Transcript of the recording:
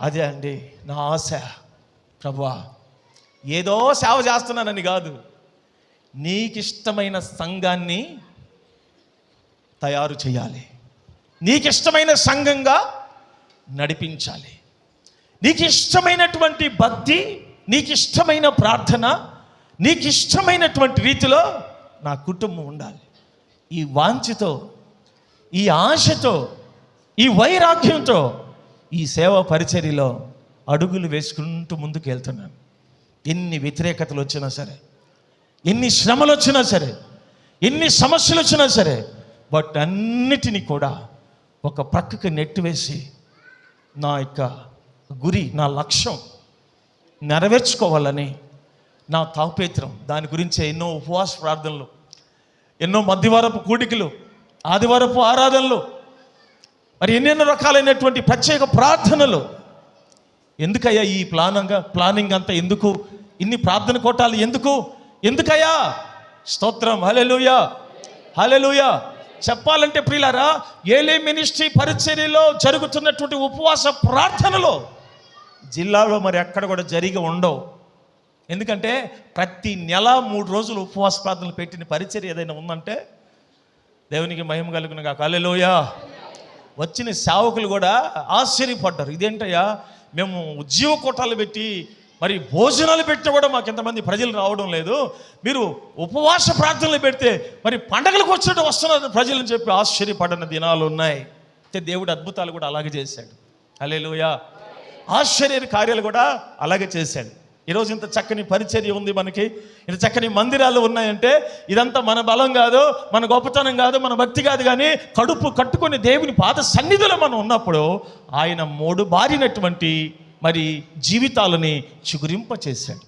అదే అండి నా ఆశ. ప్రభువా ఏదో సేవ చేస్తున్నానని కాదు. నీకిష్టమైన సంఘాన్ని తయారు చేయాలి. నీకిష్టమైన సంఘంగా నడిపించాలి. నీకు ఇష్టమైనటువంటి భక్తి నీకు ఇష్టమైన ప్రార్థన నీకు ఇష్టమైనటువంటి రీతిలో నా కుటుంబం ఉండాలి. ఈ వాంఛతో ఈ ఆశతో ఈ వైరాగ్యంతో ఈ సేవా పరిచర్యలో అడుగులు వేసుకుంటూ ముందుకు వెళ్తున్నాను ఎన్ని వ్యతిరేకతలు వచ్చినా సరే ఎన్ని శ్రమలు వచ్చినా సరే ఎన్ని సమస్యలు వచ్చినా సరే వాటన్నిటినీ కూడా ఒక ప్రక్కకు నెట్టివేసి నా యొక్క గురి నా లక్ష్యం నెరవేర్చుకోవాలని నా తాపేత్రం. దాని గురించి ఎన్నో ఉపవాస ప్రార్థనలు ఎన్నో మధ్యవారపు కూడికలు ఆదివారపు ఆరాధనలు మరి ఎన్నెన్నో రకాలైనటువంటి ప్రత్యేక ప్రార్థనలు. ఎందుకయ్యా ఈ ప్లానంగా ప్లానింగ్ అంతా ఎందుకు? ఇన్ని ప్రార్థన కోటాలు ఎందుకు? ఎందుకయ్యా? స్తోత్రం హలెలుయా హలెలుయా చెప్పాలంటే ప్రియులారా ఏలే మినిస్ట్రీ పరిచర్యలో జరుగుతున్నటువంటి ఉపవాస ప్రార్థనలో జిల్లాలో మరి ఎక్కడ కూడా జరిగి ఉండవు. ఎందుకంటే ప్రతి నెల మూడు రోజులు ఉపవాస ప్రార్థనలు పెట్టిన పరిచర్య ఏదైనా ఉందంటే దేవునికి మహిమ కలుగును కాక హల్లెలూయా. వచ్చిన సేవకులు కూడా ఆశ్చర్యపడ్డారు. ఇదేంటయ్యా? మేము ఉద్యోగ కోటాలు పెట్టి మరి భోజనాలు పెట్టి కూడా మాకు ఎంతమంది ప్రజలు రావడం లేదు. మీరు ఉపవాస ప్రార్థనలు పెడితే మరి పండగలకు వచ్చినట్టు వస్తున్నారు ప్రజలని చెప్పి ఆశ్చర్యపడిన దినాలు ఉన్నాయి. అయితే దేవుడు అద్భుతాలు కూడా అలాగే చేశాడు. అలే లోయ ఆశ్చర్య కార్యాలు కూడా అలాగే చేశాడు. ఈరోజు ఇంత చక్కని పరిచర్య ఉంది మనకి. ఇంత చక్కని మందిరాలు ఉన్నాయంటే ఇదంతా మన బలం కాదు మన గొప్పతనం కాదు మన భక్తి కాదు కానీ కడుపు కట్టుకొని దేవుని పాద సన్నిధిలో మనం ఉన్నప్పుడు ఆయన మూడు బారినటువంటి మరి జీవితాలని చిగురింప చేశాడు